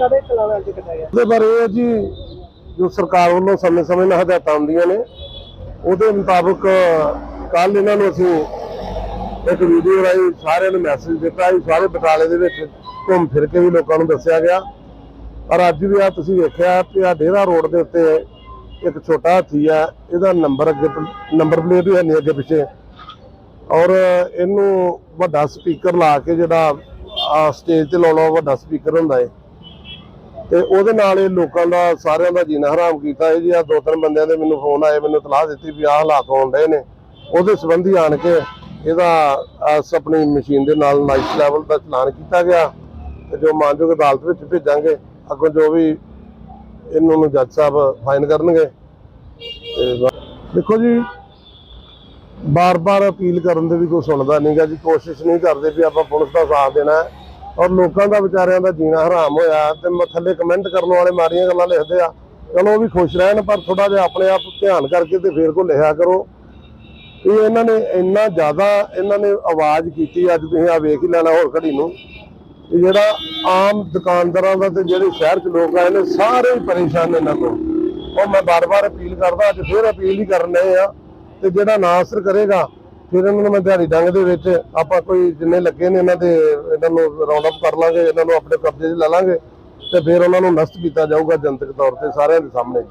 ਕਾਹਦੇ ਚਲਾਣਾ ਅੱਜ ਕੱਟਿਆ ਗਿਆ ਉਹਦੇ ਬਾਰੇ ਇਹ ਹੈ ਜੀ, ਜੋ ਸਰਕਾਰ ਵੱਲੋਂ ਸਮੇਂ-ਸਮੇਂ ਨਾਲ ਹਦਾਇਤਾਂ ਆਉਂਦੀਆਂ ਨੇ, ਉਹਦੇ ਮੁਤਾਬਕ ਕੱਲ ਇਹਨਾਂ ਨੂੰ ਅਸੀਂ ਇੱਕ ਵੀਡੀਓ ਰਾਹੀਂ ਸਾਰਿਆਂ ਨੂੰ ਮੈਸੇਜ ਦਿੱਤਾ ਜੀ, ਸਾਰੇ ਬਟਾਲੇ ਦੇ ਵਿੱਚ ਘੁੰਮ ਫਿਰ ਕੇ ਵੀ ਲੋਕਾਂ ਨੂੰ ਦੱਸਿਆ ਗਿਆ। ਪਰ ਅੱਜ ਵੀ ਆ ਤੁਸੀਂ ਵੇਖਿਆ ਕਿ ਆ ਡੇਰਾ ਰੋਡ ਦੇ ਉੱਤੇ ਇੱਕ ਛੋਟਾ ਹਾਥੀ ਆ ਇਹਦਾ ਨੰਬਰ ਅੱਗੇ ਨੰਬਰ ਪਲੇਟ ਵੀ ਹੈ ਨਹੀਂ ਅੱਗੇ ਪਿੱਛੇ। ਔਰ ਇਹਨੂੰ ਵੱਡਾ ਸਪੀਕਰ ਲਾ ਕੇ ਜਿਹੜਾ ਆ ਸਟੇਜ ਤੇ ਲਾਉਣਾ ਵੱਡਾ ਸਪੀਕਰ ਹੁੰਦਾ ਹੈ। ਤੇ ਉਹਦੇ ਨਾਲ ਇਹ ਲੋਕਾਂ ਦਾ, ਸਾਰਿਆਂ ਦਾ ਜੀਣਾ ਹਰਾਮ ਕੀਤਾ। ਇਹ ਜੀ ਆ ਦੋ ਤਿੰਨ ਬੰਦਿਆਂ ਦੇ ਮੈਨੂੰ ਫੋਨ ਆਏ, ਮੈਨੂੰ ਤਲਾਹ ਦਿੱਤੀ ਵੀ ਆਹ ਹਾਲਾਤ ਹੋਣ ਰਹੇ ਨੇ। ਉਹਦੇ ਸੰਬੰਧੀ ਆਣ ਕੇ ਇਹਦਾ ਆਪਣੀ ਮਸ਼ੀਨ ਦੇ ਨਾਲ ਨਾਈਸ ਲੈਵਲ ਦਾ ਚਲਾਨ ਕੀਤਾ ਗਿਆ। ਤੇ ਜੋ ਮਾਨਯੋਗ ਅਦਾਲਤ ਵਿੱਚ ਭੇਜਾਂਗੇ, ਅੱਗੋਂ ਜੋ ਵੀ ਇਹਨਾਂ ਨੂੰ ਜੱਜ ਸਾਹਿਬ ਫਾਈਨ ਕਰਨਗੇ। ਤੇ ਦੇਖੋ ਜੀ, ਬਾਰ-ਬਾਰ ਅਪੀਲ ਕਰਨ ਦੇ ਵੀ ਕੋਈ ਸੁਣਦਾ ਨਹੀਂਗਾ ਜੀ, ਕੋਸ਼ਿਸ਼ ਨਹੀਂ ਕਰਦੇ ਵੀ ਆਪਾਂ ਪੁਲਿਸ ਦਾ ਸਾਥ ਦੇਣਾ। ਹੈ ਔਰ ਲੋਕਾਂ ਦਾ ਵਿਚਾਰਿਆਂ ਦਾ ਜੀਣਾ ਹਰਾਮ ਹੋਇਆ ਤੇ ਮ- ਥੱਲੇ ਕਮੈਂਟ ਕਰਨ ਵਾਲੇ ਮਾਰੀਆਂ ਗੱਲਾਂ ਲਿਖਦੇ ਆ। ਚਲੋ ਉਹ ਵੀ ਖੁਸ਼ ਰਹਿਣ, ਪਰ ਥੋੜਾ ਜਿਹਾ ਆਪਣੇ ਆਪ ਧਿਆਨ ਕਰਕੇ ਤੇ ਫੇਰ ਕੋ ਲਿਖਿਆ ਕਰੋ। ਇਹ ਇਹਨਾਂ ਨੇ ਇੰਨਾ ਜ਼ਿਆਦਾ ਇਹਨਾਂ ਨੇ ਆਵਾਜ਼ ਕੀਤੀ, ਅੱਜ ਤੁਸੀਂ ਆ ਵੇਖ ਹੀ ਲੈਣਾ ਹੋਰ ਘੜੀ ਨੂੰ। ਇਹ ਜਿਹੜਾ ਆਮ ਦੁਕਾਨਦਾਰਾਂ ਦਾ ਤੇ ਜਿਹੜੇ ਸ਼ਹਿਰ 'ਚ ਲੋਕ ਆਏ ਨੇ, ਸਾਰੇ ਹੀ ਪਰੇਸ਼ਾਨ ਨੇ ਇਹਨਾਂ ਤੋਂ ਉਹ ਮੈਂ ਬਾਰ-ਬਾਰ ਅਪੀਲ ਕਰਦਾ, ਅੱਜ ਫੇਰ ਅਪੀਲ ਹੀ ਕਰਨ ਰਹੇ ਆ। ਤੇ ਜਿਹੜਾ ਨਾ ਅਸਰ ਕਰੇਗਾ ਫਿਰ ਇਹਨਾਂ ਨੂੰ ਮੈਂ ਦਿਹਾੜੀ ਡੰਗ ਦੇ ਵਿੱਚ ਆਪਾਂ ਕੋਈ ਜਿੰਨੇ ਲੱਗੇ ਨੇ ਇਹਨਾਂ ਦੇ, ਇਹਨਾਂ ਨੂੰ ਰਾਉਂਡ ਅਪ ਕਰ ਲਾਂਗੇ, ਇਹਨਾਂ ਨੂੰ ਆਪਣੇ ਕਬਜ਼ੇ 'ਚ ਲੈ ਲਾਂਗੇ ਤੇ ਫਿਰ ਉਹਨਾਂ ਨੂੰ ਨਸ਼ਟ ਕੀਤਾ ਜਾਊਗਾ ਜਨਤਕ ਤੌਰ ਤੇ ਸਾਰਿਆਂ ਦੇ ਸਾਹਮਣੇ